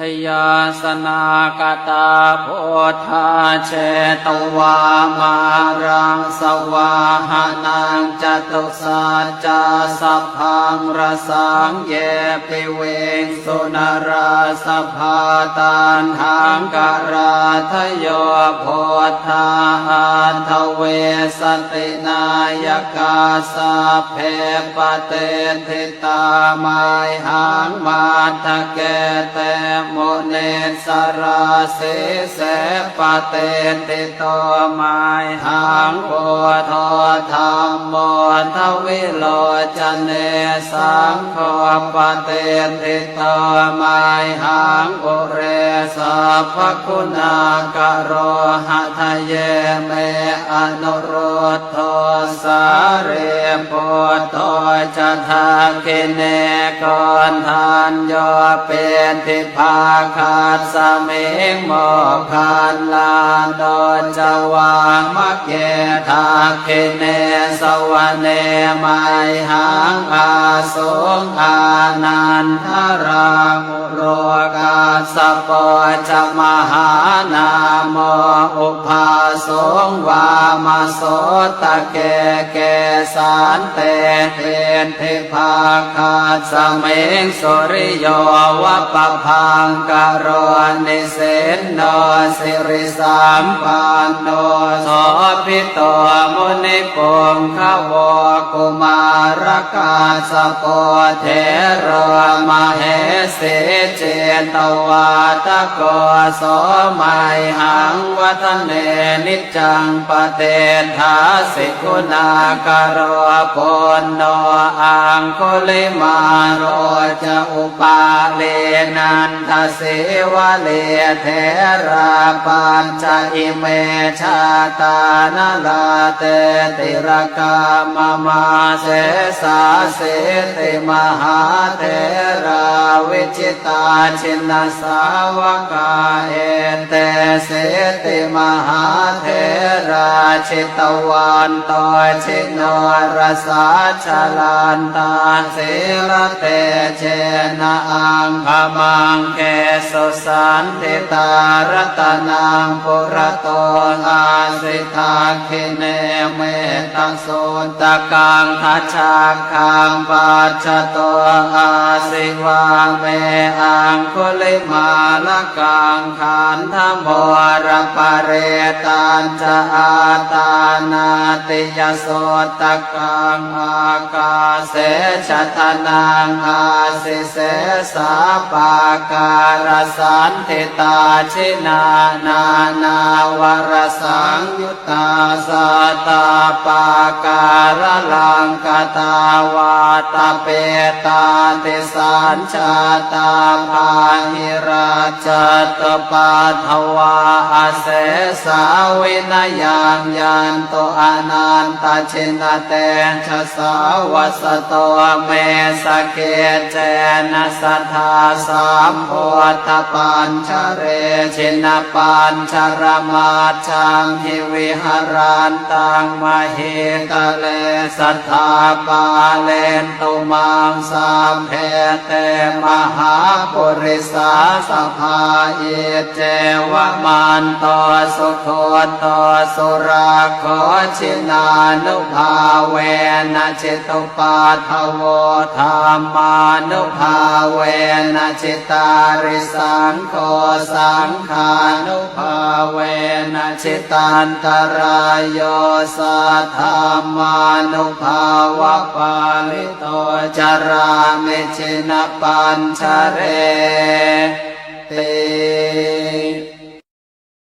ชยาสนากตาโพธาเชตวามารังสวาหานังจตุสัจจะสัพพังรสังเยปิเวงสุนราสภาตันหังการาทโยโพธาหันทเวสตินายกาสาเพปเตทิตามายหังมาทะเกเตมเนสราเสเสปเตติโตมายหังโพธธรรมโมทวิโลจเนสังโฆปเตติโตมายหังอุเรสัพคุณากโรหะทะเยเมอนุโรธโท สาเรโพโตจะทาคิเนกอนทานโยเป็นทิพาคาสเมงโมคันลาโดจวางมะเกทาคิเนสวเนไมหังอาสงอานันทรามุโรกาสปอจมหานามโมอุปาสงวามาโสตะเกเกสานเตเทนเทพาคาสเมงสุริโยวะปะพังกโรนิเสนโนสิริสามปันโนโสพิโตมุนิปงขวกุมารกาสโปเทรมาเหสิเจตวาตะโกโสมัยหังวัฒเนนิจังปเตทาสิกุณนากโรปุณโนอังคุลิมาโรจะอุปาเลนันทเสวะเลเทราปัญจอิเมชาตานลาเตติรกามมาเสสาเสติมหาเทราวิจิตาชินสาวกาเอเต เสติมหาเทราชิตวันตอชิโนรสาชลันตาเสลเตเชนะอังคมังเกสุสันติตารตนังปุระโตอาสิทาคิเนเมตโสตะกังทัชชาคังปัจจโตอาสิวาเมอังคุลิมาลกังขันธโมรปเรตันจะอาตานาติยโสตกังอากาเสชะทนังอาสิเสสาปาการสันติตาชินานานาวรสังยุตตาสาตาปาการลังกตาวาตาเปตาติสัญชาตาภาหิราชตปาทวาอาเสสาวินยังยันโตอนันตชินเตชะสาวสโตเมสเกเจนะสัทธาสามโพธปัญชเรชินปัญชรมาชังหิวิหารันตังมเหตเลสัทธาปาเลนตุมังสามเพเตมหาปุริสาสภาเอเจวะมานโตสุโคโตสุราโคชินานุภาเวนะจิตุปาทโวธรรมานุภาเวนะจิตาริสังโฆสังขานุภาเวนะจิตันตรายโยสัทธามานุภาวะปาลิโตจารามิชินปัญชเรเต